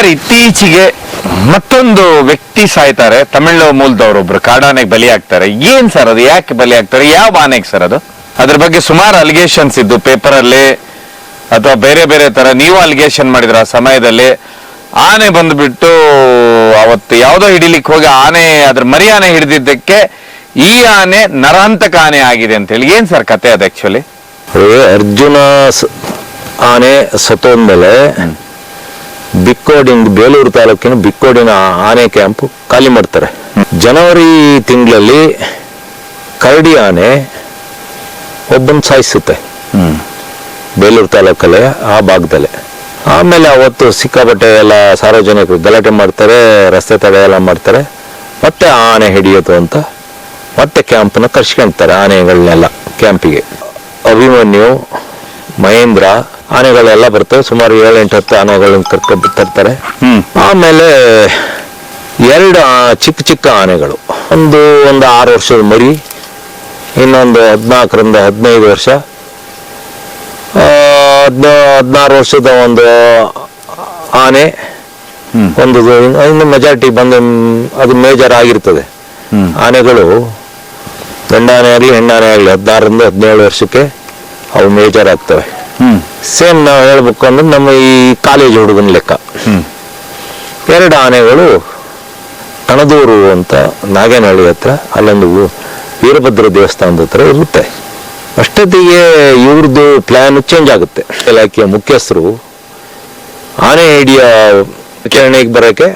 Sir ಇತ್ತೀಚೆಗೆ ಮತ್ತೊಂದು ವ್ಯಕ್ತಿ ಸಾಯ್ತಾರೆ ತಮಿಳು ಮೂಲದವರೊಬ್ರು ಕಾಡಾನೆಗೆ ಬಲಿ ಆಗ್ತಾರೆ ಏನ್ ಸರ್ ಅದು? ಯಾಕೆ ಬಲಿ ಆಗ್ತಾರೆ ಯಾವ ಆನೆಗೆ ಸರ್ ಅದು? ಅದ್ರ ಬಗ್ಗೆ ಸುಮಾರು ಅಲಿಗೇಷನ್ಸ್ ಇದ್ದು ಪೇಪರ್ ಅಲ್ಲಿ ಅಥವಾ ಬೇರೆ ಬೇರೆ ತರ ನೀವು ಅಲಿಗೇಷನ್ ಮಾಡಿದ್ರ ಆ ಸಮಯದಲ್ಲಿ ಆನೆ ಬಂದ್ಬಿಟ್ಟು ಅವತ್ತು ಯಾವುದೋ ಹಿಡಿಲಿಕ್ಕೆ ಹೋಗಿ ಆನೆ ಅದ್ರ ಮರಿ ಆನೆ ಹಿಡಿದಿದ್ದಕ್ಕೆ ಈ ಆನೆ ನರಹಂತಕ ಆನೆ ಆಗಿದೆ ಅಂತ ಹೇಳಿ. ಏನ್ ಸರ್ ಕತೆ ಅದು ಆಕ್ಚುಲಿ ಅರ್ಜುನ ಸ- ಆನೆ ಸತ್ತೋದ್ಮೇಲೆ ಬಿಕ್ಕೋಡಿನ ಬೇಲೂರು ತಾಲೂಕಿನ ಬಿಕ್ಕೋಡಿನ ಆನೆ ಕ್ಯಾಂಪ್ ಖಾಲಿ ಮಾಡ್ತಾರೆ. ಜನವರಿ ತಿಂಗಳಲ್ಲಿ ಕರಡಿ ಆನೆ ಒಬ್ಬನ್ ಸಾಯಿಸುತ್ತೆ. ಬೇಲೂರು ತಾಲೂಕಲ್ಲೇ, ಆ ಭಾಗದಲ್ಲೇ. ಆಮೇಲೆ ಅವತ್ತು ಸಿಕ್ಕಾಪಟ್ಟೆ ಎಲ್ಲ ಸಾರ್ವಜನಿಕರು ಗಲಾಟೆ ಮಾಡ್ತಾರೆ, ರಸ್ತೆ ತಡೆ ಎಲ್ಲ ಮಾಡ್ತಾರೆ. ಮತ್ತೆ ಆನೆ ಹಿಡಿಯೋದು ಅಂತ ಮತ್ತೆ ಕ್ಯಾಂಪ್ನ ಕರ್ಸ್ಕೊಂತಾರೆ, ಆನೆಗಳನ್ನೆಲ್ಲ ಕ್ಯಾಂಪಿಗೆ. ಅಭಿಮನ್ಯು, ಮಹೇಂದ್ರ ಆನೆಗಳೆಲ್ಲ ಬರ್ತವೆ ಸುಮಾರು ಏಳೆಂಟು ಹತ್ತು ಆನೆಗಳನ್ನ ಕರ್ಕೊಂಡು ತರ್ತಾರೆ. ಆಮೇಲೆ ಎರಡು ಚಿಕ್ಕ ಚಿಕ್ಕ ಆನೆಗಳು. ಒಂದು ಒಂದು ಆರು ವರ್ಷದ ಮರಿ ಇನ್ನೊಂದು ಹದಿನಾಲ್ಕರಿಂದ ಹದಿನೈದು ವರ್ಷ. ಹದ್ನ ಹದಿನಾರು ವರ್ಷದ ಒಂದು ಆನೆ. ಒಂದು ಇನ್ನು ಮೆಜಾರಿಟಿ ಬಂದು ಅದು ಮೇಜರ್ ಆಗಿರ್ತದೆ. ಆನೆಗಳು ಗಂಡಾನೆ ಆಗಲಿ ಹೆಣ್ಣಾನೆ ಆಗಲಿ ಹದಿನಾರರಿಂದ ಹದಿನೇಳು ವರ್ಷಕ್ಕೆ ಅವು ಮೇಜರ್ ಆಗ್ತವೆ. ಸೇಮ್ ನಾವು ಹೇಳ್ಬೇಕು ಅಂದ್ರೆ ನಮ್ಮ ಈ ಕಾಲೇಜ್ ಹುಡುಗನ ಲೆಕ್ಕ. ಎರಡು ಆನೆಗಳು ಕಣದೂರು ಅಂತ ನಾಗೇನಹಳ್ಳಿ ಹತ್ರ ಅಲ್ಲೊಂದು ವೀರಭದ್ರ ದೇವಸ್ಥಾನದ ಹತ್ರ ಇರುತ್ತೆ. ಅಷ್ಟೊತ್ತಿಗೆ ಇವ್ರದ್ದು ಪ್ಲಾನ್ ಚೇಂಜ್ ಆಗುತ್ತೆ. ಇಲಾಖೆಯ ಮುಖ್ಯಸ್ಥರು ಆನೆ ಹಿಡಿಯ ವಿಚಾರಣೆಗೆ ಬರೋಕ್ಕೆ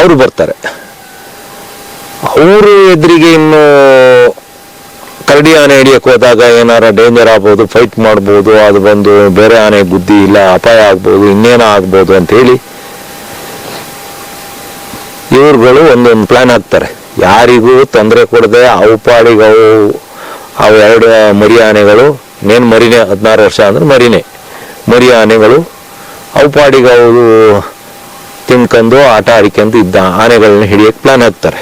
ಅವರು ಬರ್ತಾರೆ. ಅವರು ಎದುರಿಗೆ ಇನ್ನು ಕರಡಿ ಆನೆ ಹಿಡಿಯಕ್ಕೆ ಹೋದಾಗ ಏನಾರ ಡೇಂಜರ್ ಆಗ್ಬೋದು ಫೈಟ್ ಮಾಡ್ಬೋದು, ಅದು ಬಂದು ಬೇರೆ ಆನೆ ಬುದ್ಧಿ ಇಲ್ಲ, ಅಪಾಯ ಆಗ್ಬೋದು, ಇನ್ನೇನೋ ಆಗ್ಬೋದು ಅಂತ ಹೇಳಿ ಇವ್ರುಗಳು ಒಂದೊಂದು ಪ್ಲಾನ್ ಹಾಕ್ತಾರೆ. ಯಾರಿಗೂ ತೊಂದರೆ ಕೊಡದೆ ಅವು ಪಾಡಿಗೆ ಅವು ಅವು ಎರಡು ಮರಿ ಆನೆಗಳು ಇನ್ನೇನು ಮರಿನೇ ಹದಿನಾರು ವರ್ಷ ಅಂದ್ರೆ ಮರಿನೇ. ಮರಿ ಆನೆಗಳು, ಅವು ಪಾಡಿಗೆ ತಿನ್ಕೊಂಡು ಆಟ ಆಡಿಕೊಂಡು ಇದ್ದ ಆನೆಗಳನ್ನ ಹಿಡಿಯಕ್ಕೆ ಪ್ಲಾನ್ ಹಾಕ್ತಾರೆ.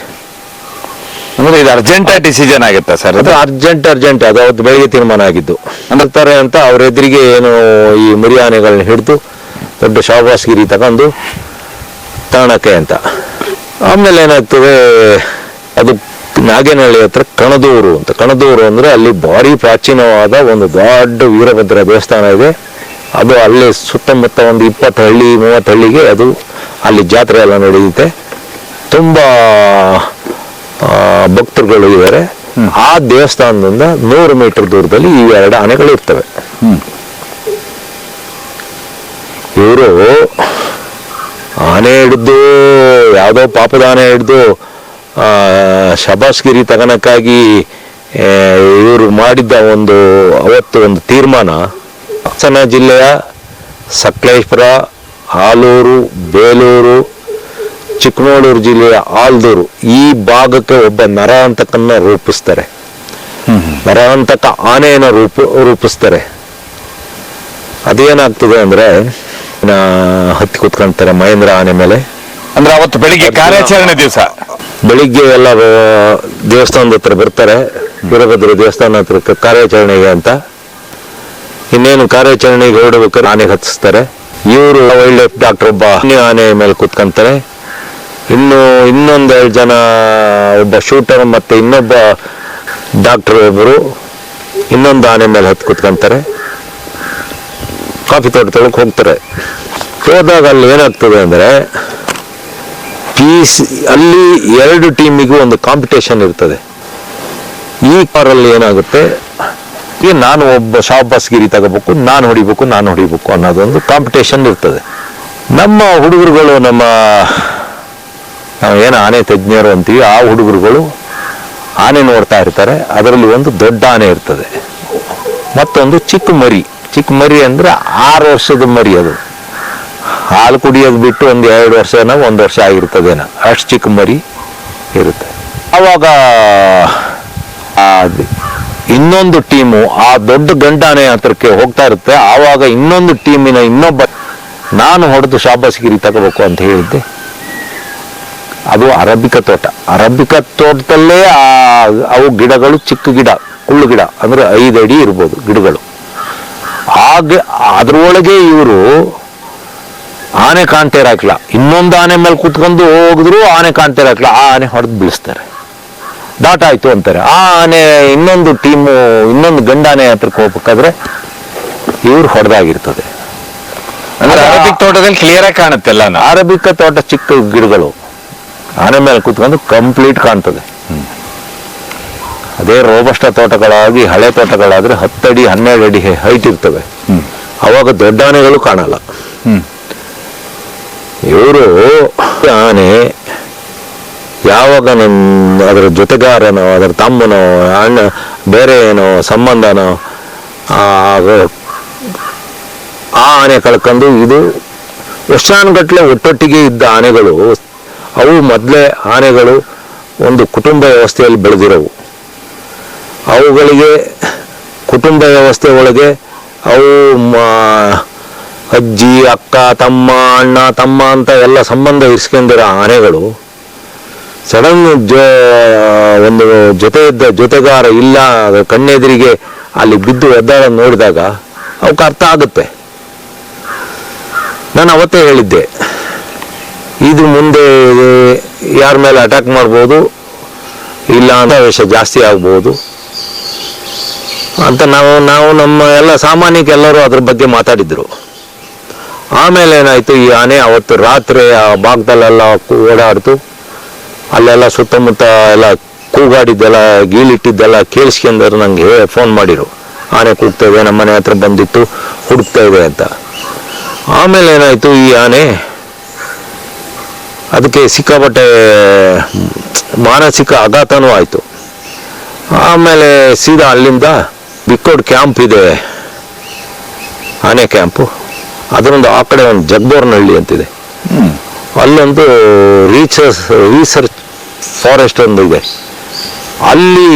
ಅಂದ್ರೆ ಇದು ಅರ್ಜೆಂಟ್ ಡಿಸಿಷನ್ ಆಗುತ್ತೆ ಸರ್ ಅದು ಅರ್ಜೆಂಟ್ ಅರ್ಜೆಂಟ್ ಅದು ಅವತ್ತು ಬೆಳಿಗ್ಗೆ ತೀರ್ಮಾನ ಆಗಿದ್ದು. ಅಂತಾರೆ ಅಂತ ಅವ್ರ ಎದುರಿಗೆ ಏನು ಈ ಮುರಿಯಾನೆಗಳನ್ನ ಆನೆಗಳನ್ನ ಹಿಡಿದು ದೊಡ್ಡ ಶಾಬಾಸ್ಗಿರಿ ತಗೊಂಡು ತಾಣಕ್ಕೆ ಅಂತ. ಆಮೇಲೆ ಏನಾಗ್ತದೆ ಅದು ನಾಗೇನಹಳ್ಳಿ ಹತ್ರ ಕಣದೂರು ಅಂತ. ಕಣದೂರು ಅಂದ್ರೆ ಅಲ್ಲಿ ಭಾರಿ ಪ್ರಾಚೀನವಾದ ಒಂದು ದೊಡ್ಡ ವೀರಭದ್ರ ದೇವಸ್ಥಾನ ಇದೆ. ಅದು ಅಲ್ಲಿ ಸುತ್ತಮುತ್ತ ಒಂದು ಇಪ್ಪತ್ತು ಹಳ್ಳಿ ಮೂವತ್ತು ಹಳ್ಳಿಗೆ ಅದು ಅಲ್ಲಿ ಜಾತ್ರೆ ಎಲ್ಲ ನಡೆಯುತ್ತೆ. ತುಂಬಾ ಭಕ್ತರುಗಳು ಇದ್ದಾರೆ. ಆ ದೇವಸ್ಥಾನದಿಂದ ನೂರು ಮೀಟರ್ ದೂರದಲ್ಲಿ ಈ ಎರಡು ಆನೆಗಳು ಇರ್ತವೆ. ಇವರು ಆನೆ ಹಿಡಿದು ಯಾವುದೋ ಪಾಪದ ಆನೆ ಹಿಡಿದು ಶಬಾಸ್ಗಿರಿ ತಗನಕ್ಕಾಗಿ ಇವರು ಮಾಡಿದ್ದ ಒಂದು ಅವತ್ತು ಒಂದು ತೀರ್ಮಾನ ಹಾಸನ ಜಿಲ್ಲೆಯ ಸಕಲೇಶ್ಪುರ ಆಲೂರು ಬೇಲೂರು ಚಿಕ್ಕಮಗಳೂರು ಜಿಲ್ಲೆಯ ಆಲ್ದೂರು ಈ ಭಾಗಕ್ಕೆ ಒಬ್ಬ ನರಹಂತಕನ್ನ ರೂಪಿಸ್ತಾರೆ. ನರಹಂತಕ ಆನೆಯನ್ನು ರೂಪ ರೂಪಿಸ್ತಾರೆ. ಅದೇನಾಗ್ತದೆ ಅಂದ್ರೆ ನಾ ಹತ್ತಿ ಕೂತ್ಕೊಂತಾರೆ ಮಹೇಂದ್ರ ಆನೆ ಮೇಲೆ. ಅಂದ್ರೆ ಅವತ್ತು ಬೆಳಿಗ್ಗೆ ಕಾರ್ಯಾಚರಣೆ ದಿವಸ? ಬೆಳಿಗ್ಗೆ ಎಲ್ಲ ದೇವಸ್ಥಾನದ ಹತ್ರ ಬರ್ತಾರೆ. ವೀರಭದ್ರ ದೇವಸ್ಥಾನ ಹತ್ರ ಕಾರ್ಯಾಚರಣೆಗೆ ಅಂತ. ಇನ್ನೇನು ಕಾರ್ಯಾಚರಣೆಗೆ ಹೊರಡಬೇಕಾದ್ರೆ ಆನೆಗೆ ಹತ್ತಿಸ್ತಾರೆ. ಇವರು ವೈಲ್ಡ್ ಲೈಫ್ ಡಾಕ್ಟರ್ ಒಬ್ಬ ಆನೆ ಮೇಲೆ ಕೂತ್ಕೊಂತಾರೆ. ಇನ್ನು ಇನ್ನೊಂದೆರಡು ಜನ, ಒಬ್ಬ ಶೂಟರ್ ಮತ್ತೆ ಇನ್ನೊಬ್ಬ ಡಾಕ್ಟರ್ ಒಬ್ಬರು ಇನ್ನೊಂದು ಆನೆ ಮೇಲೆ ಹತ್ತು ಕುತ್ಕೊಂತಾರೆ. ಕಾಫಿ ತೋಟದೊಳಗೆ ಹೋಗ್ತಾರೆ. ಹೋದಾಗ ಅಲ್ಲಿ ಏನಾಗ್ತದೆ ಅಂದ್ರೆ ಪೀಸ್ ಅಲ್ಲಿ ಎರಡು ಟೀಮಿಗೂ ಒಂದು ಕಾಂಪಿಟೇಷನ್ ಇರ್ತದೆ. ಈ ಕಾರಲ್ಲಿ ಏನಾಗುತ್ತೆ ಈಗ ನಾನು ಒಬ್ಬ ಶಾಬಾಸ್ಗಿರಿ ತಗೋಬೇಕು, ನಾನು ಹೊಡಿಬೇಕು ನಾನು ಹೊಡಿಬೇಕು ಅನ್ನೋದೊಂದು ಕಾಂಪಿಟೇಷನ್ ಇರ್ತದೆ. ನಮ್ಮ ಹುಡುಗರುಗಳು, ನಮ್ಮ ನಾವು ಏನು ಆನೆ ತಜ್ಞರು ಅಂತೀವಿ, ಆ ಹುಡುಗರುಗಳು ಆನೆ ನೋಡ್ತಾ ಇರ್ತಾರೆ, ಅದರಲ್ಲಿ ಒಂದು ದೊಡ್ಡ ಆನೆ ಇರ್ತದೆ. ಮತ್ತೊಂದು ಚಿಕ್ಕ ಮರಿ. ಚಿಕ್ಕ ಮರಿ ಅಂದ್ರೆ ಆರು ವರ್ಷದ ಮರಿ ಅದು. ಹಾಲು ಕುಡಿಯೋದು ಬಿಟ್ಟು ಒಂದು ಎರಡು ವರ್ಷನ ಒಂದು ವರ್ಷ ಆಗಿರ್ತದೇನ ಅಷ್ಟು ಚಿಕ್ಕ ಮರಿ ಇರುತ್ತೆ. ಅವಾಗ, ಆ ಇನ್ನೊಂದು ಟೀಮು, ಆ ದೊಡ್ಡ ಗಂಟಾನೆ ಹತ್ರಕ್ಕೆ ಹೋಗ್ತಾ ಇರುತ್ತೆ. ಆವಾಗ ಇನ್ನೊಂದು ಟೀಮಿನ ಇನ್ನೊಬ್ಬ, ನಾನು ಹೊಡೆದು ಶಾಬಾಸ್ಗಿರಿ ತಗೋಬೇಕು ಅಂತ ಹೇಳಿದ್ದೆ. ಅದು ಅರಬಿಕ ತೋಟ. ಅರಬಿಕ ತೋಟದಲ್ಲೇ ಆ ಅವು ಗಿಡಗಳು ಚಿಕ್ಕ ಗಿಡ ಕುಳ್ಳು ಗಿಡ ಅಂದ್ರೆ ಐದು ಅಡಿ ಇರ್ಬೋದು ಗಿಡಗಳು. ಹಾಗೆ ಅದ್ರೊಳಗೆ ಇವರು ಆನೆ ಕಾಣ್ತಾ ಹಾಕ್ಲ ಇನ್ನೊಂದು ಆನೆ ಮೇಲೆ ಕೂತ್ಕೊಂಡು ಹೋಗಿದ್ರು ಆನೆ ಕಾಣ್ತಾ ಹಾಕ್ಲ ಆ ಆನೆ ಹೊಡೆದು ಬೀಳಿಸ್ತಾರೆ. ದಾಟ ಆಯ್ತು ಅಂತಾರೆ. ಆ ಆನೆ ಇನ್ನೊಂದು ಟೀಮು ಇನ್ನೊಂದು ಗಂಡಾನೆ ಹತ್ರಕ್ಕೆ ಹೋಗ್ಬೇಕಾದ್ರೆ ಇವ್ರು ಹೊಡೆದಾಗಿರ್ತದೆ. ಅರಬಿಕ್ ತೋಟದಲ್ಲಿ ಕ್ಲಿಯರ್ ಆಗಿ ಕಾಣುತ್ತೆ ಅಲ್ಲ? ಆರಬಿಕ ತೋಟ ಚಿಕ್ಕ ಗಿಡಗಳು. ಆನೆ ಮೇಲೆ ಕೂತ್ಕೊಂಡು ಕಂಪ್ಲೀಟ್ ಕಾಣ್ತದೆ ಅದೇ ರೋಬಸ್ಟ ತೋಟಗಳಾಗಿ ಹಳೆ ತೋಟಗಳಾದ್ರೆ ಹತ್ತಡಿ, ಹನ್ನೆರಡು ಅಡಿ ಹೈಟ್ ಇರ್ತವೆ ಅವಾಗ ದೊಡ್ಡ ಆನೆಗಳು ಕಾಣಲ್ಲ. ಇವರು ಆನೆ ಯಾವಾಗ ನನ್ನ ಅದರ ಜೊತೆಗಾರನೋ, ಅದರ ತಮ್ಮನೋ, ಅಣ್ಣ, ಬೇರೆ ಏನೋ ಸಂಬಂಧನೋ, ಆ ಆನೆ ಕಳ್ಕೊಂಡು ಇದು ವರ್ಷಾನುಗಟ್ಲೆ ಒಟ್ಟೊಟ್ಟಿಗೆ ಇದ್ದ ಆನೆಗಳು ಅವು ಮೊದಲೇ ಆನೆಗಳು ಒಂದು ಕುಟುಂಬ ವ್ಯವಸ್ಥೆಯಲ್ಲಿ ಬೆಳೆದಿರವು. ಅವುಗಳಿಗೆ ಕುಟುಂಬ ವ್ಯವಸ್ಥೆ ಒಳಗೆ ಅವು ಅಜ್ಜಿ, ಅಕ್ಕ, ತಮ್ಮ, ಅಣ್ಣ, ತಮ್ಮ ಅಂತ ಎಲ್ಲ ಸಂಬಂಧ ಇರಿಸ್ಕೊಂಡಿರೋ ಆನೆಗಳು ಸಡನ್ ಜೊ, ಒಂದು ಜೊತೆ ಇದ್ದ ಜೊತೆಗಾರ ಇಲ್ಲ, ಕಣ್ಣೆದುರಿಗೆ ಅಲ್ಲಿ ಬಿದ್ದು ಒದ್ದಾಡ ನೋಡಿದಾಗ ಅವಕ್ಕೆ ಅರ್ಥ ಆಗುತ್ತೆ. ನಾನು ಅವತ್ತೇ ಹೇಳಿದ್ದೆ. ಇದು ಮುಂದೆ ಯಾರ ಮೇಲೆ ಅಟ್ಯಾಕ್ ಮಾಡ್ಬೋದು, ಇಲ್ಲ ಅಂತ ವೇಷ ಜಾಸ್ತಿ ಆಗ್ಬೋದು. ಅಂತ ನಾವು ನಾವು ನಮ್ಮ ಎಲ್ಲ ಸಾಮಾನ್ಯಕ್ಕೆ ಎಲ್ಲರೂ ಅದ್ರ ಬಗ್ಗೆ ಮಾತಾಡಿದ್ರು. ಆಮೇಲೆ ಏನಾಯ್ತು, ಈ ಆನೆ ಅವತ್ತು ರಾತ್ರಿ ಆ ಭಾಗದಲ್ಲೆಲ್ಲ ಓಡಾಡ್ತು. ಅಲ್ಲೆಲ್ಲ ಸುತ್ತಮುತ್ತ ಎಲ್ಲ ಕೂಗಾಡಿದ್ದೆಲ್ಲ ಗೀಳಿಟ್ಟಿದ್ದೆಲ್ಲ ಕೇಳಿಸ್ಕೊಂಡ್ರು ನಂಗೆ ಫೋನ್ ಮಾಡಿರು. ಆನೆ ಕೂಗ್ತಾ ಇದೆ, ನಮ್ಮ ಮನೆ ಹತ್ರ ಬಂದಿತ್ತು, ಹುಡುಕ್ತಾ ಅಂತ. ಆಮೇಲೆ ಏನಾಯ್ತು, ಈ ಆನೆ ಅದಕ್ಕೆ ಸಿಕ್ಕಾಪಟ್ಟೆ ಮಾನಸಿಕ ಆಘಾತನೂ ಆಯಿತು. ಆಮೇಲೆ ಸೀದಾ ಅಲ್ಲಿಂದ ಬಿಕ್ಕೋಡ್ ಕ್ಯಾಂಪ್ ಇದೆ. ಆನೆ ಕ್ಯಾಂಪು. ಅದರೊಂದು ಆ ಕಡೆ ಒಂದು ಜಗ್ಬೋರ್ನಹಳ್ಳಿ ಅಂತಿದೆ. ಅಲ್ಲೊಂದು ರೀಸರ್ಚ್ ರಿಸರ್ಚ್ ಫಾರೆಸ್ಟ್ ಒಂದು ಇದೆ. ಅಲ್ಲಿ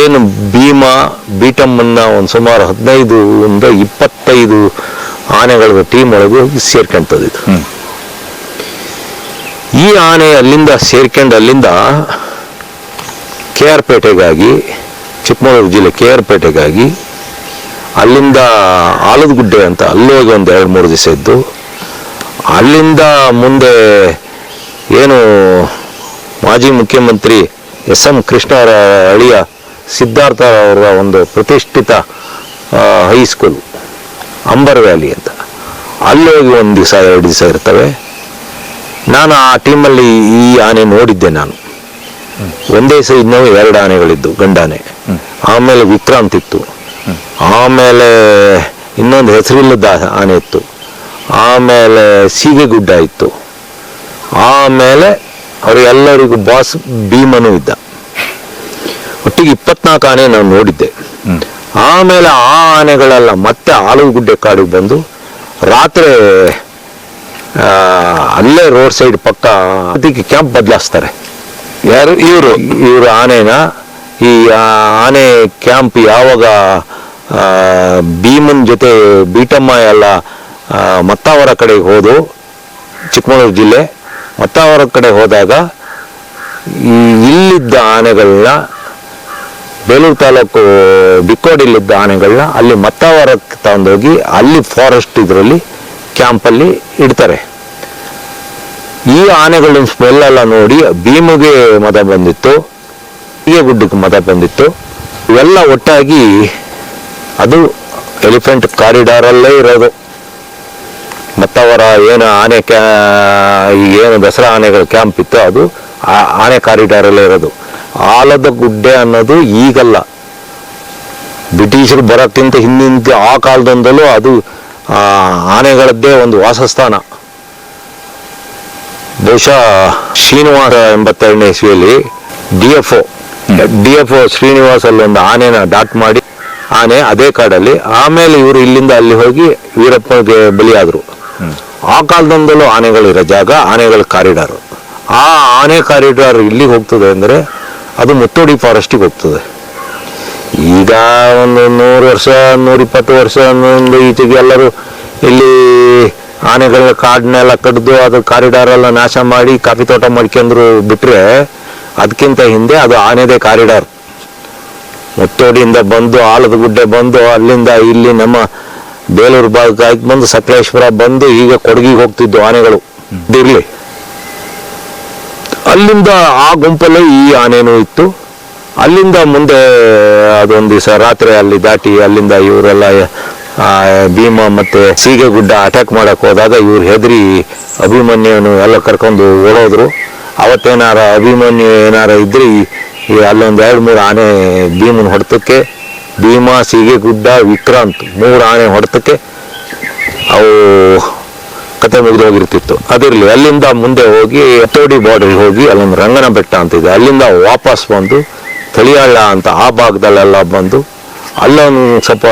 ಏನು ಭೀಮಾ ಬೀಟಮ್ಮನ್ನ ಒಂದು ಸುಮಾರು ಹದಿನೈದು ಇಂದ ಇಪ್ಪತ್ತೈದು ಆನೆಗಳ ಟೀಮ್ ಒಳಗೆ ಸೇರ್ಕೊಂತದ್ದು. ಈ ಆನೆ ಅಲ್ಲಿಂದ ಸೇರ್ಕೊಂಡು ಅಲ್ಲಿಂದ ಕೆ ಆರ್ ಪೇಟೆಗಾಗಿ ಚಿಕ್ಕಮಗಳೂರು ಜಿಲ್ಲೆ ಕೆ ಆರ್ ಪೇಟೆಗಾಗಿ ಅಲ್ಲಿಂದ ಆಲದಗುಡ್ಡೆ ಅಂತ ಅಲ್ಲಿ ಹೋಗಿ ಒಂದು ಎರಡು ಮೂರು ದಿವಸ ಇದ್ದು, ಅಲ್ಲಿಂದ ಮುಂದೆ ಏನು ಮಾಜಿ ಮುಖ್ಯಮಂತ್ರಿ ಎಸ್ ಎಂ ಕೃಷ್ಣ ಅವರ ಅಳಿಯ ಸಿದ್ಧಾರ್ಥ ಅವರ ಒಂದು ಪ್ರತಿಷ್ಠಿತ ಹೈಸ್ಕೂಲ್, ಅಂಬರ್ ವ್ಯಾಲಿ ಅಂತ. ಅಲ್ಲಿ ಹೋಗಿ ಒಂದು ದಿವಸ, ಎರಡು ದಿವಸ ಇರ್ತವೆ. ನಾನು ಆ ಟೀಮಲ್ಲಿ ಈ ಆನೆ ನೋಡಿದ್ದೆ ನಾನು. ಒಂದೇ ಸೈಡ್ನವು ಎರಡು ಆನೆಗಳಿದ್ದು, ಗಂಡಾನೆ. ಆಮೇಲೆ ವಿಕ್ರಾಂತ್ ಇತ್ತು. ಆಮೇಲೆ ಇನ್ನೊಂದು ಹೆಸರಿಲ್ಲದ ಆನೆ ಇತ್ತು. ಆಮೇಲೆ ಸೀಗೆಗುಡ್ಡ ಇತ್ತು. ಆಮೇಲೆ ಅವರಿಗೆಲ್ಲರಿಗೂ ಬಾಸ್ ಭೀಮನು ಇದ್ದ. ಒಟ್ಟಿಗೆ ಇಪ್ಪತ್ನಾಲ್ಕು ಆನೆ ನಾನು ನೋಡಿದ್ದೆ. ಆಮೇಲೆ ಆ ಆನೆಗಳೆಲ್ಲ ಮತ್ತೆ ಆಲೂಗುಡ್ಡೆ ಕಾಡಿಗೆ ಬಂದು ರಾತ್ರಿ ಅಲ್ಲೇ ರೋಡ್ ಸೈಡ್ ಪಕ್ಕ ಅದಕ್ಕೆ ಕ್ಯಾಂಪ್ ಬದಲಾಯಿಸ್ತಾರೆ ಯಾರು? ಇವರು? ಇವರು ಆನೆನ ಈ ಆನೆ ಕ್ಯಾಂಪ್ ಯಾವಾಗ ಭೀಮನ್ ಜೊತೆ ಬೀಟಮ್ಮ ಎಲ್ಲ ಮತ್ತಾವರ ಕಡೆಗೆ ಹೋದು ಚಿಕ್ಕಮಗಳೂರು ಜಿಲ್ಲೆ ಮತ್ತಾವರ ಕಡೆ ಹೋದಾಗ ಈ ಇಲ್ಲಿದ್ದ ಆನೆಗಳನ್ನ ಬೇಲೂರು ತಾಲೂಕು ಬಿಕ್ಕೋಡಿಲ್ಲಿದ್ದ ಆನೆಗಳನ್ನ ಅಲ್ಲಿ ಮತ್ತಾವರಕ್ಕೆ ತಗೊಂಡೋಗಿ ಅಲ್ಲಿ ಫಾರೆಸ್ಟ್ ಇದರಲ್ಲಿ ಕ್ಯಾಂಪಲ್ಲಿ ಇಡ್ತಾರೆ. ಈ ಆನೆಗಳ ಸ್ಮೆಲ್ ಎಲ್ಲ ನೋಡಿ ಭೀಮಿಗೆ ಮತ ಬಂದಿತ್ತು, ಹೀಗೆ ಗುಡ್ಡಕ್ಕೆ ಮತ ಬಂದಿತ್ತು. ಇವೆಲ್ಲ ಒಟ್ಟಾಗಿ ಅದು ಎಲಿಫೆಂಟ್ ಕಾರಿಡಾರಲ್ಲೇ ಇರೋದು. ಮತ್ತವರ ಏನು ಆನೆ ಕ್ಯಾ ಏನು ದಸರಾ ಆನೆಗಳ ಕ್ಯಾಂಪ್ ಇತ್ತು ಅದು ಆನೆ ಕಾರಿಡಾರಲ್ಲೇ ಇರೋದು. ಆಲದ ಗುಡ್ಡೆ ಅನ್ನೋದು ಈಗಲ್ಲ. ಬ್ರಿಟಿಷರು ಬರೋಕ್ಕಿಂತ ಹಿಂದಿನ ಆ ಕಾಲದಿಂದಲೂ ಅದು ಆನೆಗಳದ್ದೇ ಒಂದು ವಾಸಸ್ಥಾನ. ಬಹುಶಃ ಶ್ರೀನಿವಾಸ ಎಂಬತ್ತೆರಡನೇ ಇಸ್ವಿಯಲ್ಲಿ D F O, D F O Srinivas ಅಲ್ಲಿ ಒಂದು ಆನೆನ ಡಾಟ್ ಮಾಡಿ ಆನೆ ಅದೇ ಕಾಡಲ್ಲಿ ಆಮೇಲೆ ಇವರು ಇಲ್ಲಿಂದ ಅಲ್ಲಿ ಹೋಗಿ ವೀರಪ್ಪಗೆ ಬಲಿಯಾದರು. ಆ ಕಾಲದಿಂದಲೂ ಆನೆಗಳಿರೋ ಜಾಗ, ಆನೆಗಳ ಕಾರಿಡಾರ್. ಆ ಆನೆ ಕಾರಿಡಾರ್ ಇಲ್ಲಿಗೆ ಹೋಗ್ತದೆ ಅಂದರೆ ಅದು ಮುತ್ತೋಡಿ ಫಾರೆಸ್ಟಿಗೆ ಹೋಗ್ತದೆ. ಈಗ ಒಂದು ನೂರು ವರ್ಷ, ನೂರಿಪ್ಪತ್ತು ವರ್ಷ ಈಚೆಗೆ ಎಲ್ಲರೂ ಇಲ್ಲಿ ಆನೆಗಳ ಕಾಡನ್ನೆಲ್ಲ ಕಡ್ದು ಅದು ಕಾರಿಡಾರ್ ಎಲ್ಲ ನಾಶ ಮಾಡಿ ಕಾಫಿ ತೋಟ ಮಾಡ್ಕೊಂಡ್ರು ಬಿಟ್ರೆ ಅದಕ್ಕಿಂತ ಹಿಂದೆ ಅದು ಆನೆದೇ ಕಾರಿಡಾರ್. ಮುತ್ತೋಡಿಯಿಂದ ಬಂದು ಆಲದ ಗುಡ್ಡೆ ಬಂದು ಅಲ್ಲಿಂದ ಇಲ್ಲಿ ನಮ್ಮ ಬೇಲೂರು ಭಾಗಕ್ಕೆ ಆಯ್ತು ಬಂದು ಸಕಲೇಶ್ವರ ಬಂದು ಈಗ ಕೊಡಗಿಗೆ ಹೋಗ್ತಿದ್ದು ಆನೆಗಳು. ಇರ್ಲಿ. ಅಲ್ಲಿಂದ ಆ ಗುಂಪಲ್ಲೇ ಈ ಆನೆನೂ ಇತ್ತು. ಅಲ್ಲಿಂದ ಮುಂದೆ ಅದೊಂದು ದಿವಸ ರಾತ್ರಿ ಅಲ್ಲಿ ದಾಟಿ ಅಲ್ಲಿಂದ ಇವರೆಲ್ಲ ಭೀಮ ಮತ್ತೆ ಸೀಗೆಗುಡ್ಡ ಅಟ್ಯಾಕ್ ಮಾಡಕ್ ಹೋದಾಗ ಇವ್ರು ಹೆದರಿ ಅಭಿಮನ್ಯುನು ಎಲ್ಲ ಕರ್ಕೊಂಡು ಓಡೋದ್ರು. ಅವತ್ತೇನಾರ ಅಭಿಮನ್ಯು ಏನಾರ ಇದ್ರಿ ಅಲ್ಲೊಂದು ಎರಡು ಮೂರು ಆನೆ ಭೀಮನ ಹೊಡೆತಕ್ಕೆ, ಭೀಮ, ಸೀಗೆಗುಡ್ಡ, ವಿಕ್ರಾಂತ್ ಮೂರು ಆನೆ ಹೊಡೆತಕ್ಕೆ ಅವು ಕತೆ ಮುಗಿದು ಹೋಗಿರ್ತಿತ್ತು. ಅದಿರ್ಲಿ, ಅಲ್ಲಿಂದ ಮುಂದೆ ಹೋಗಿ ಹತ್ತೋಡಿ ಬಾರ್ಡರ್ ಹೋಗಿ ಅಲ್ಲೊಂದು ರಂಗನ ಬೆಟ್ಟ ಅಂತ ಇದೆ ಅಲ್ಲಿಂದ ವಾಪಸ್ ಬಂದು ತಳಿಯಾಳ ಅಂತ ಆ ಭಾಗದಲ್ಲೆಲ್ಲ ಬಂದು ಅಲ್ಲೊಂದು ಸ್ವಲ್ಪ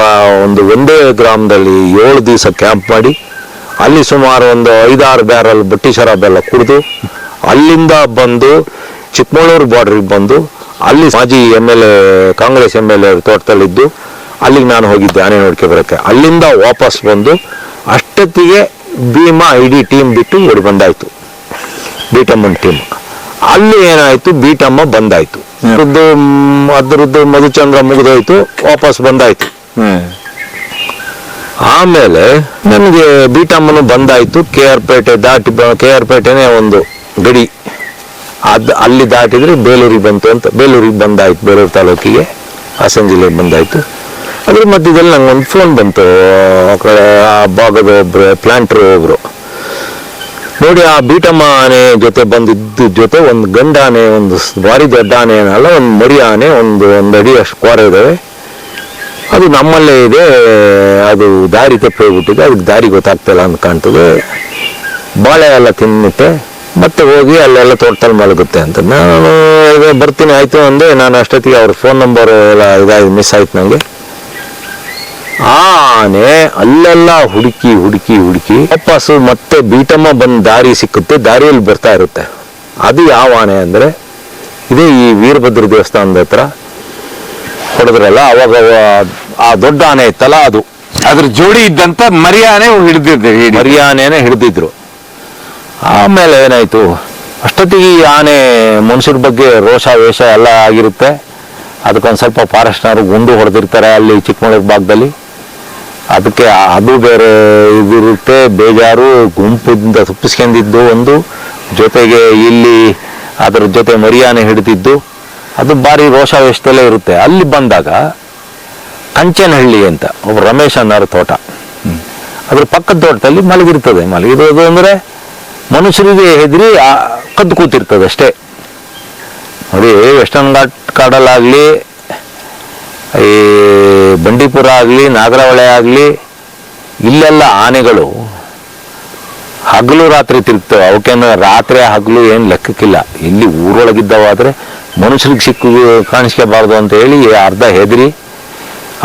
ಒಂದು ಒಂದೇ ಗ್ರಾಮದಲ್ಲಿ ಏಳು ದಿವಸ ಕ್ಯಾಂಪ್ ಮಾಡಿ, ಅಲ್ಲಿ ಸುಮಾರು ಒಂದು ಐದಾರು ಬ್ಯಾರಲ್ ಬಟ್ಟಿ ಶರಾಬೆಲ್ಲ ಕುಡಿದು, ಅಲ್ಲಿಂದ ಬಂದು ಚಿಕ್ಕಮಗಳೂರು ಬಾರ್ಡ್ರಿಗೆ ಬಂದು, ಅಲ್ಲಿ ಮಾಜಿ M L A Congress M L A ತೋಟದಲ್ಲಿದ್ದು, ಅಲ್ಲಿಗೆ ನಾನು ಹೋಗಿದ್ದೆ, ಆನೆ ನೋಡ್ಕೆ ಬರೋಕ್ಕೆ. ಅಲ್ಲಿಂದ ವಾಪಸ್ ಬಂದು ಅಷ್ಟೊತ್ತಿಗೆ ಭೀಮಾ ಇಡೀ ಟೀಮ್ ಬಿಟ್ಟು ಓಡಿ ಬಿ ಬೀಟಮ್ಮನ ಟೀಮ್ ಅಲ್ಲಿ ಏನಾಯ್ತು? ಬೀಟಮ್ಮ ಬಂದಾಯ್ತು. ಅದ್ರದ್ದು ಅದ್ರದ್ದು ಮಧುಚಂದ್ರ ಮುಗಿದೋಯ್ತು ವಾಪಸ್ ಬಂದಾಯ್ತು. ಆಮೇಲೆ ನನಗೆ ಬೀಟಮ್ಮನು ಬಂದಾಯ್ತು. ಕೆ ಆರ್ ಪೇಟೆ ದಾಟಿ ಕೆ ಆರ್ ಪೇಟೆನೇ ಒಂದು ಗಡಿ. ಅದ್ ಅಲ್ಲಿ ದಾಟಿದ್ರೆ ಬೇಲೂರಿಗೆ ಬಂತು ಅಂತ ಬೇಲೂರಿಗೆ ಬಂದಾಯ್ತು ಬೇಲೂರು ತಾಲೂಕಿಗೆ. ಹಾಸನ ಜಿಲ್ಲೆಗೆ ಬಂದಾಯ್ತು. ಅದ್ರ ಮಧ್ಯದಲ್ಲಿ ನಂಗೆ ಒಂದು ಫೋನ್ ಬಂತು. ಆ ಕಡೆ ಆ ಭಾಗದ ಒಬ್ರು ಪ್ಲಾಂಟ್ರು ಒಬ್ರು. ನೋಡಿ, ಆ ಬೀಟಮ್ಮ ಆನೆ ಜೊತೆ ಬಂದಿದ್ದ ಜೊತೆ ಒಂದು ಗಂಡ ಆನೆ ಒಂದು ಭಾರಿ ದೊಡ್ಡ ಆನೆ ಏನಲ್ಲ ಒಂದು ಮರಿ ಆನೆ ಒಂದು ಒಂದು ಅಡಿ ಅಷ್ಟು ಕ್ವಾರ ಇದ್ದಾವೆ ಅದು ನಮ್ಮಲ್ಲೇ ಇದೆ, ಅದು ದಾರಿ ತಪ್ಪಿ ಹೋಗ್ಬಿಟ್ಟಿದೆ, ಅದಕ್ಕೆ ದಾರಿ ಗೊತ್ತಾಗ್ತಿಲ್ಲ ಅಂತ ಕಾಣ್ತದೆ. ಬಾಳೆ ಎಲ್ಲ ತಿನ್ನುತ್ತೆ ಮತ್ತೆ ಹೋಗಿ ಅಲ್ಲೆಲ್ಲ ತೋಟದಲ್ಲಿ ಮಲಗುತ್ತೆ ಅಂತ. ನಾನು ಬರ್ತೀನಿ, ಆಯಿತು ಅಂದೆ, ನಾನು ಅಷ್ಟೊತ್ತಿಗೆ ಅವ್ರ ಫೋನ್ ನಂಬರ್ ಎಲ್ಲ ಇದಾಗಿ ಮಿಸ್ ಆಯ್ತು ನನಗೆ ಆನೆ ಅಲ್ಲೆಲ್ಲ ಹುಡುಕಿ ಹುಡುಕಿ ಹುಡುಕಿ ವಾಪಸ್ ಮತ್ತೆ ಬೀಟಮ್ಮ ಬಂದು ದಾರಿ ಸಿಕ್ಕುತ್ತೆ ದಾರಿಯಲ್ಲಿ ಬರ್ತಾ ಇರುತ್ತೆ. ಅದು ಯಾವ ಆನೆ ಅಂದ್ರೆ ಇದೇ ಈ ವೀರಭದ್ರ ದೇವಸ್ಥಾನದ ಹತ್ರ ಹೊಡೆದ್ರಲ್ಲ ಅವಾಗ ಆ ದೊಡ್ಡ ಆನೆ ಇತ್ತಲ್ಲ ಅದು. ಅದ್ರ ಜೋಡಿ ಇದ್ದಂತ ಮರಿಯಾನೆ ಹಿಡಿದಿದ್ದೆ ಮರಿಯಾನೆನೆ ಹಿಡಿದಿದ್ರು. ಆಮೇಲೆ ಏನಾಯ್ತು? ಅಷ್ಟೊತ್ತಿಗೆ ಈ ಆನೆ ಮನುಷ್ಯರ ಬಗ್ಗೆ ರೋಷ ವೇಷ ಎಲ್ಲ ಆಗಿರುತ್ತೆ. ಅದಕ್ಕೊಂದು ಸ್ವಲ್ಪ ಫಾರೆಸ್ಟ್ನವ್ರಿಗೆ ಗುಂಡು ಹೊಡೆದಿರ್ತಾರೆ ಅಲ್ಲಿ ಚಿಕ್ಕಮಗಳೂರು ಭಾಗದಲ್ಲಿ. ಅದಕ್ಕೆ ಅದು ಬೇರೆ ಇದಿರುತ್ತೆ, ಬೇಜಾರು, ಗುಂಪಿಂದ ತಪ್ಪಿಸ್ಕೊಂಡಿದ್ದು ಒಂದು, ಜೊತೆಗೆ ಇಲ್ಲಿ ಅದರ ಜೊತೆ ಮರಿಯಾನೆ ಹಿಡಿದಿದ್ದು, ಅದು ಭಾರಿ ರೋಷಾವೇಶದಲ್ಲೇ ಇರುತ್ತೆ. ಅಲ್ಲಿ ಬಂದಾಗ ಕಂಚನಹಳ್ಳಿ ಅಂತ ಒಬ್ಬ ರಮೇಶ್ ಅನ್ನೋರ ತೋಟ. ಅದ್ರ ಪಕ್ಕದ ತೋಟದಲ್ಲಿ ಮಲಗಿರ್ತದೆ. ಮಲಗಿರೋದು ಅಂದ್ರೆ ಮನುಷ್ಯರಿಗೆ ಹೆದರಿ ಕದ್ದು ಕೂತಿರ್ತದೆ ಅಷ್ಟೇ. ನೋಡಿ ವೆಸ್ಟರ್ನ್ ಘಾಟ್ ಕಾಡಲ್ಲಾಗಲಿ ಈ ಬಂಡೀಪುರ ಆಗಲಿ, ನಾಗರಹೊಳೆ ಆಗಲಿ, ಇಲ್ಲೆಲ್ಲ ಆನೆಗಳು ಹಗಲು ರಾತ್ರಿ ತಿರುಗ್ತವೆ. ಅವಕ್ಕೇನು ರಾತ್ರಿ ಹಗಲು ಏನು ಲೆಕ್ಕಕ್ಕಿಲ್ಲ. ಇಲ್ಲಿ ಊರೊಳಗಿದ್ದವಾದರೆ ಮನುಷ್ಯರಿಗೆ ಸಿಕ್ಕು ಕಾಣಿಸ್ಕೋಬಾರ್ದು ಅಂತ ಹೇಳಿ ಅರ್ಧ ಹೆದರಿ,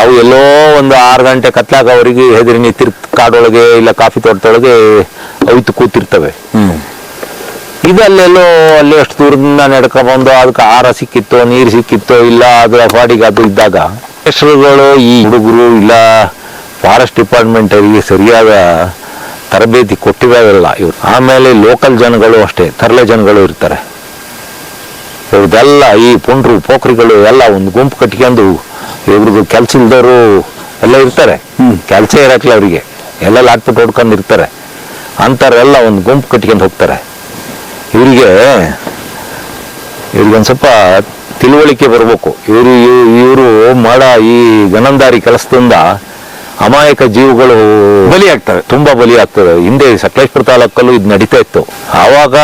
ಅವು ಎಲ್ಲೋ ಒಂದು ಆರು ಗಂಟೆ ಕತ್ಲಾಗವರೆಗೆ ಹೆದರಿ ತಿರ್ ಕಾಡೊಳಗೆ ಇಲ್ಲ ಕಾಫಿ ತೋಟದೊಳಗೆ ಅವಿತು ಕೂತಿರ್ತವೆ. ಇದು ಅಲ್ಲೆಲ್ಲೋ ಅಲ್ಲಿ ಎಷ್ಟು ದೂರದಿಂದ ನಡ್ಕೊಂಡ್ಬಂದು ಅದಕ್ಕೆ ಆಹಾರ ಸಿಕ್ಕಿತ್ತು ನೀರು ಸಿಕ್ಕಿತ್ತು ಇಲ್ಲ ಅದರ ಅಫಾಡಿಗೆ ಅದು ಇದ್ದಾಗ ಹೆಸರುಗಳು ಈ ಹುಡುಗರು ಇಲ್ಲ ಫಾರೆಸ್ಟ್ ಡಿಪಾರ್ಟ್ಮೆಂಟ್ ಅವರಿಗೆ ಸರಿಯಾದ ತರಬೇತಿ ಕೊಟ್ಟಿರೋದಿಲ್ಲ ಇವ್ರು. ಆಮೇಲೆ ಲೋಕಲ್ ಜನಗಳು ಅಷ್ಟೇ ತರಲೆ ಜನಗಳು ಇರ್ತಾರೆ. ಇವ್ರದೆಲ್ಲ ಈ ಪುಂಡ್ರು ಪೋಖ್ರಿಗಳು ಎಲ್ಲ ಒಂದು ಗುಂಪು ಕಟ್ಕೊಂಡು ಇವ್ರದ್ದು ಕೆಲಸ ಇಲ್ದವರು ಎಲ್ಲ ಇರ್ತಾರೆ. ಕೆಲಸ ಇರಕ್ಲ ಅವರಿಗೆ. ಎಲ್ಲ ಲಾಟ್ಬಿಟ್ಟು ಹೊಡ್ಕೊಂಡು ಇರ್ತಾರೆ. ಅಂಥವ್ರೆಲ್ಲ ಒಂದು ಗುಂಪು ಕಟ್ಕೊಂಡು ಹೋಗ್ತಾರೆ. ಇವರಿಗೆ ಇವ್ರಿಗೊಂದು ಸ್ವಲ್ಪ ತಿಳುವಳಿಕೆ ಬರಬೇಕು. ಇವರು ಇವರು ಮಾಡ ಈ ಗಣಂದಾರಿ ಕೆಲಸದಿಂದ ಅಮಾಯಕ ಜೀವಗಳು ಬಲಿ ಆಗ್ತವೆ ತುಂಬಾ ಬಲಿ ಆಗ್ತದೆ ಹಿಂದೆ ಸಕಲೇಶ್ಪುರ ತಾಲೂಕಲ್ಲೂ ಇದು ನಡೀತಾ ಇತ್ತು. ಆವಾಗ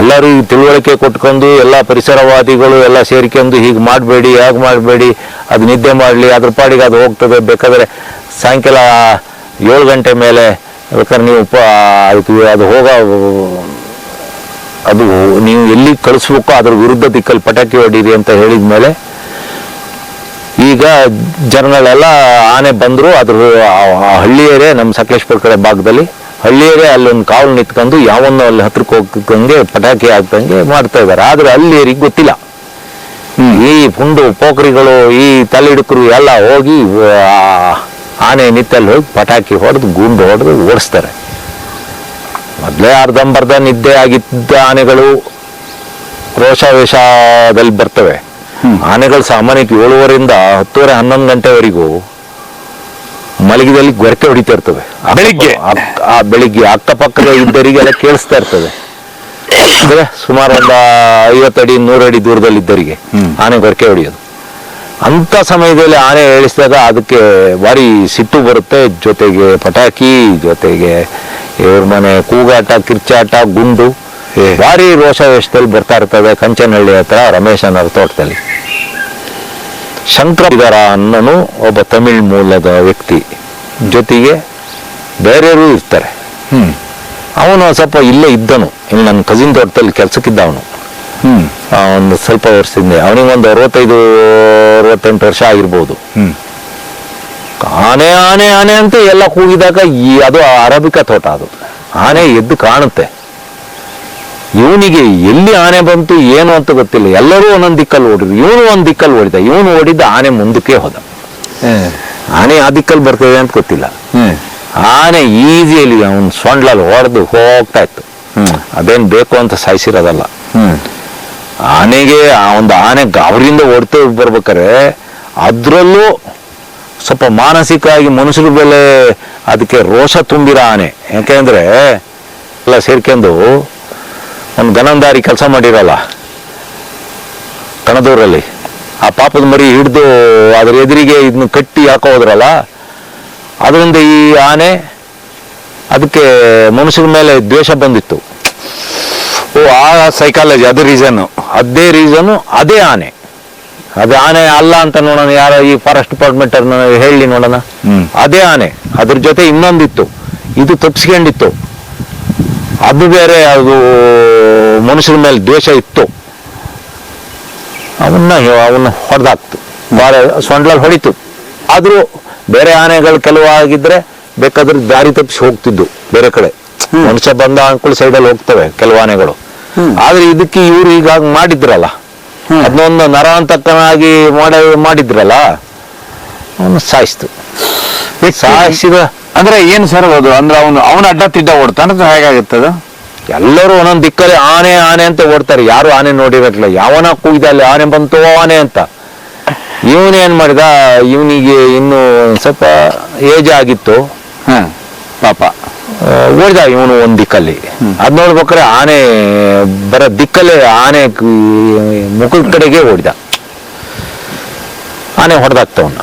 ಎಲ್ಲರೂ ಈ ತಿಳುವಳಿಕೆ ಕೊಟ್ಕೊಂಡು ಎಲ್ಲ ಪರಿಸರವಾದಿಗಳು ಎಲ್ಲ ಸೇರ್ಕೊಂಡು ಹೀಗೆ ಮಾಡಬೇಡಿ ಹೇಗೆ ಮಾಡಬೇಡಿ ಅದು ನಿದ್ದೆ ಮಾಡಲಿ ಅದ್ರ ಪಾಡಿಗೆ ಅದು ಹೋಗ್ತದೆ. ಬೇಕಾದರೆ ಸಾಯಂಕಾಲ ಏಳು ಗಂಟೆ ಮೇಲೆ ಬೇಕಾದ್ರೆ ನೀವು ಅದಕ್ಕೆ ಅದು ಹೋಗ ಅದು ನೀವು ಎಲ್ಲಿ ಕಳಿಸ್ಬೇಕು ಅದ್ರ ವಿರುದ್ಧ ದಿಕ್ಕಲ್ಲಿ ಪಟಾಕಿ ಹೊಡೀರಿ ಅಂತ ಹೇಳಿದ ಮೇಲೆ ಈಗ ಜನಗಳೆಲ್ಲ ಆನೆ ಬಂದ್ರು, ಅದ್ರ ಹಳ್ಳಿಯರೇ ನಮ್ಮ ಸಕಲೇಶ್ಪುರ ಕಡೆ ಭಾಗದಲ್ಲಿ ಹಳ್ಳಿಯರೇ ಅಲ್ಲೊಂದು ಕಾವಲು ನಿಂತ್ಕೊಂಡು ಯಾವನ್ನೋ ಅಲ್ಲಿ ಹತ್ರಕ್ಕೆ ಹೋಗ್ತಂಗೆ ಪಟಾಕಿ ಆಗ್ತಂಗೆ ಮಾಡ್ತಾ ಇದ್ದಾರೆ. ಆದ್ರೆ ಹಳ್ಳಿಯರಿಗೆ ಗೊತ್ತಿಲ್ಲ. ಈ ಪುಂಡು ಪೋಖರಿಗಳು, ಈ ತಲೆ ಹಿಡುಕರು ಎಲ್ಲ ಹೋಗಿ ಆನೆ ನಿತ್ತಲ್ಲಿ ಹೋಗಿ ಪಟಾಕಿ ಹೊಡೆದು ಗುಂಡು ಹೊಡೆದು ಓಡಿಸ್ತಾರೆ. ಮೊದಲೇ ಅರ್ಧಂಬರ್ಧ ನಿದ್ದೆ ಆಗಿದ್ದ ಆನೆಗಳು ರೋಷಾವೇಶದಲ್ಲಿ ಬರ್ತವೆ. ಆನೆಗಳು ಸಾಮಾನ್ಯಕ್ಕೆ ಏಳುವರೆಯಿಂದ ಹತ್ತುವರೆ ಹನ್ನೊಂದು ಗಂಟೆವರೆಗೂ ಮಲಗಿದಲ್ಲಿ ಗೊರಕೆ ಹೊಡಿತಾ ಇರ್ತವೆ. ಬೆಳಿಗ್ಗೆ? ಆ ಬೆಳಿಗ್ಗೆ ಅಕ್ಕಪಕ್ಕದ ಇದ್ದರಿಗೆಲ್ಲ ಕೇಳಿಸ್ತಾ ಇರ್ತದೆ. ಅಂದ್ರೆ ಸುಮಾರು ಒಂದು ಐವತ್ತಡಿ ನೂರಡಿ ದೂರದಲ್ಲಿ ಇದ್ದರಿಗೆ ಆನೆ ಗೊರಕೆ ಹೊಡೆಯೋದು. ಅಂತ ಸಮಯದಲ್ಲಿ ಆನೆ ಹೇಳಿಸಿದಾಗ ಅದಕ್ಕೆ ಭಾರಿ ಸಿಟ್ಟು ಬರುತ್ತೆ ಜೊತೆಗೆ ಪಟಾಕಿ ಜೊತೆಗೆ ಇವ್ರ ಮನೆ ಕೂಗಾಟ ಕಿರ್ಚಾಟ ಗುಂಡು. ಭಾರಿ ರೋಷವೇಷದಲ್ಲಿ ಬರ್ತಾ ಇರ್ತದೆ ಕಂಚನಹಳ್ಳಿ ಹತ್ರ ರಮೇಶನವರ ತೋಟದಲ್ಲಿ. ಶಂಕರ ಅನ್ನನು ಒಬ್ಬ ತಮಿಳ್ ಮೂಲದ ವ್ಯಕ್ತಿ. ಜೊತೆಗೆ ಬೇರೆಯವರು ಇರ್ತಾರೆ. ಹ್ಮ್. ಅವನು ಸ್ವಲ್ಪ ಇಲ್ಲೇ ಇದ್ದನು. ಇಲ್ಲಿ ನನ್ನ ಕಸಿನ್ ತೋಟದಲ್ಲಿ ಕೆಲ್ಸಕ್ಕಿದ್ದ ಅವನು ಒಂದು ಸ್ವಲ್ಪ ವರ್ಷದಿಂದ ಅವನಿಗೆ ಒಂದು ಅರವತ್ತೈದು ಅರವತ್ತೆಂಟು ವರ್ಷ ಆಗಿರ್ಬೋದು. ಆನೆ ಆನೆ ಆನೆ ಅಂತ ಎಲ್ಲ ಕೂಗಿದಾಗ ಈ ಅದು ಅರಬಿಕ ತೋಟ ಅದು. ಆನೆ ಎದ್ದು ಕಾಣುತ್ತೆ. ಇವನಿಗೆ ಎಲ್ಲಿ ಆನೆ ಬಂತು ಏನು ಅಂತ ಗೊತ್ತಿಲ್ಲ. ಎಲ್ಲರೂ ಒಂದೊಂದು ದಿಕ್ಕಲ್ಲಿ ಓಡಿದ್ರು. ಇವನು ಒಂದು ದಿಕ್ಕಲ್ಲಿ ಓಡಿದ. ಇವನು ಓಡಿದ್ದ ಆನೆ ಮುಂದಕ್ಕೆ ಹೋದ. ಆನೆ ಆ ದಿಕ್ಕಲ್ಲಿ ಬರ್ತದೆ ಅಂತ ಗೊತ್ತಿಲ್ಲ. ಆನೆ ಈಸಿಯಲ್ಲಿ ಅವನು ಸೊಂಡ್ಲಲ್ಲಿ ಹೊಡೆದು ಹೋಗ್ತಾ ಇತ್ತು. ಅದೇನು ಬೇಕು ಅಂತ ಸಾಯಿಸಿರೋದಲ್ಲ. ಆನೆಗೆ, ಆ ಒಂದು ಆನೆ ಅವರಿಂದ ಹೊರತು ಬರ್ಬೇಕಾರೆ ಅದರಲ್ಲೂ ಸ್ವಲ್ಪ ಮಾನಸಿಕವಾಗಿ ಮನುಷ್ಯರ ಮೇಲೆ ಅದಕ್ಕೆ ರೋಷ ತುಂಬಿರೋ ಆನೆ. ಯಾಕೆಂದ್ರೆ ಎಲ್ಲ ಸೇರ್ಕೊಂಡು ಒಂದು ಗನಂದಾರಿ ಕೆಲಸ ಮಾಡಿರಲ್ಲ ಕಣದೂರಲ್ಲಿ. ಆ ಪಾಪದ ಮರಿ ಹಿಡಿದು ಅದರ ಎದುರಿಗೆ ಇದನ್ನ ಕಟ್ಟಿ ಹಾಕೋ ಅದರಿಂದ ಈ ಆನೆ ಅದಕ್ಕೆ ಮನುಷ್ಯರ ಮೇಲೆ ದ್ವೇಷ ಬಂದಿತ್ತು. ಓ, ಆ ಸೈಕಾಲಜಿ ಅದು ರೀಸನ್ ಅದೇ ರೀಸನು ಅದೇ ಆನೆ. ಅದೇ ಆನೆ ಅಲ್ಲ ಅಂತ ನೋಡೋಣ ಯಾರೋ ಈ ಫಾರೆಸ್ಟ್ ಡಿಪಾರ್ಟ್ಮೆಂಟ್ ಹೇಳಿ ನೋಡೋಣ. ಅದೇ ಆನೆ. ಅದ್ರ ಜೊತೆ ಇನ್ನೊಂದಿತ್ತು. ಇದು ತಪ್ಪಿಸ್ಕೊಂಡಿತ್ತು ಅದು ಬೇರೆ ಅದು ಮನುಷ್ಯರ ಮೇಲೆ ದ್ವೇಷ ಇತ್ತು. ಅವನ್ನ ಅವನ್ನ ಹೊಡೆದಾಕ್ತು. ಭಾಳ ಸೊಂಡ್ಲಲ್ಲಿ ಹೊಡಿತು. ಆದ್ರೂ ಬೇರೆ ಆನೆಗಳು ಕೆಲವು ಆಗಿದ್ರೆ ಬೇಕಾದ್ರೆ ದಾರಿ ತಪ್ಪಿಸಿ ಹೋಗ್ತಿದ್ದು ಬೇರೆ ಕಡೆ. ಮನುಷ್ಯ ಬಂದ ಅಂಕುಳ ಸೈಡಲ್ಲಿ ಹೋಗ್ತವೆ ಕೆಲವು ಆನೆಗಳು. ಆದ್ರೆ ಇದಕ್ಕೆ ಇವ್ರು ಈಗ ಮಾಡಿದ್ರಲ್ಲ. ಅದನ್ನೊಂದು ನರಾಂತಕನಾಗಿ ಮಾಡಿ ಮಾಡಿದ್ರಲ್ಲ ಅವನು ಸಾಯಿಸ್ತು. ಸಾಯಿಸಿದ ಅಂದ್ರೆ ಏನು ಸರ್ ಅದು? ಅಂದ್ರೆ ಅವನು ಅವನ ಅಡ್ಡ ತಿಡ್ಡ ಓಡ್ತಾನೆ ಹೇಗಾಗುತ್ತದ ಎಲ್ಲರೂ ಒಂದೊಂದು ದಿಕ್ಕಲ್ಲಿ ಆನೆ ಆನೆ ಅಂತ ಓಡ್ತಾರೆ. ಯಾರು ಆನೆ ನೋಡಿರಲಿಲ್ಲ ಯಾವನ ಕೂಗಿದ ಅಲ್ಲಿ ಆನೆ ಬಂತು ಆನೆ ಅಂತ. ಇವನೇನ್ ಮಾಡಿದ? ಇವನಿಗೆ ಇನ್ನು ಸ್ವಲ್ಪ ಏಜ್ ಆಗಿತ್ತು. ಹ ಪಾಪ. ಓಡಿದ ಇವನು ಒಂದ್ ದಿಕ್ಕಲ್ಲಿ. ಅದ್ ನೋಡ್ಬೇಕಾದ್ರೆ ಆನೆ ಬರೋ ದಿಕ್ಕಲ್ಲೇ ಆನೆ ಮುಖದ ಕಡೆಗೆ ಓಡಿದ. ಆನೆ ಹೊಡೆದಾಗ್ತವನ್ನ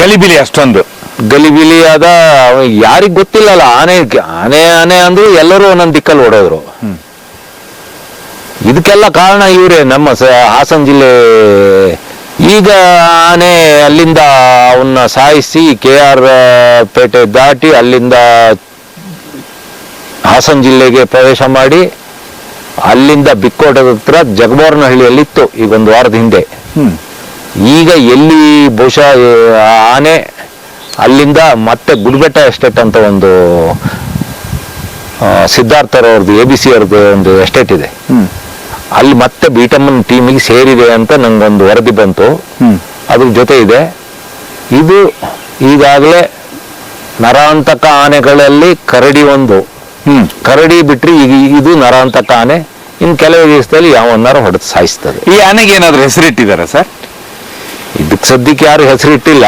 ಗಲಿಬಿಲಿ ಅಷ್ಟೊಂದು. ಗಲಿಬಿಲಿ ಆದ ಯಾರಿಗ್ ಗೊತ್ತಿಲ್ಲಲ್ಲ ಆನೆ ಆನೆ ಆನೆ ಅಂದ್ರೆ ಎಲ್ಲರೂ ಒಂದೊಂದು ದಿಕ್ಕಲ್ಲಿ ಓಡೋದ್ರು. ಇದಕ್ಕೆಲ್ಲ ಕಾರಣ ಇವರೇ ನಮ್ಮ ಹಾಸನ ಜಿಲ್ಲೆ. ಈಗ ಆನೆ ಅಲ್ಲಿಂದ ಅವನ್ನ ಸಾಯಿಸಿ ಕೆ ಆರ್ ಪೇಟೆ ದಾಟಿ ಅಲ್ಲಿಂದ ಹಾಸನ ಜಿಲ್ಲೆಗೆ ಪ್ರವೇಶ ಮಾಡಿ ಅಲ್ಲಿಂದ ಬಿಕ್ಕೋಟದ ಹತ್ರ ಜಗಬೋರ್ನಹಳ್ಳಿಯಲ್ಲಿ ಇತ್ತು ಈಗ ಒಂದು ವಾರದ ಹಿಂದೆ. ಈಗ ಎಲ್ಲಿ ಬಹುಶಃ ಆನೆ ಅಲ್ಲಿಂದ ಮತ್ತೆ ಗುಡ್ಬೆಟ್ಟ ಎಸ್ಟೇಟ್ ಅಂತ ಒಂದು ಸಿದ್ಧಾರ್ಥರವ್ರದ್ದು ಎ ಬಿ ಸಿ ಅವ್ರದ್ದು ಒಂದು ಎಸ್ಟೇಟ್ ಇದೆ. ಅಲ್ಲಿ ಮತ್ತೆ ಬಿಟಮ್ಮನ್ ಟೀಮಿಗೆ ಸೇರಿದೆ ಅಂತ ನಂಗೊಂದು ವರದಿ ಬಂತು. ಅದ್ರ ಜೊತೆ ಇದೆ ಇದು ಈಗಾಗಲೇ ನರಾಂತಕ ಆನೆಗಳಲ್ಲಿ ಕರಡಿ ಒಂದು. ಕರಡಿ ಬಿಟ್ರಿ ಈಗ ಇದು ನರ ಅಂತ ಆನೆ ಇನ್ನು ಕೆಲವೇ ದಿವಸದಲ್ಲಿ ಯಾವನ್ನಾರು ಹೊಡೆದು ಸಾಯಿಸ್ತದೆ. ಈ ಆನೆಗೆ ಏನಾದ್ರು ಹೆಸರಿಟ್ಟಿದ್ದಾರೆ ಸರ್? ಇದಕ್ಕೆ ಸದ್ಯಕ್ಕೆ ಯಾರು ಹೆಸರಿಟ್ಟಿಲ್ಲ.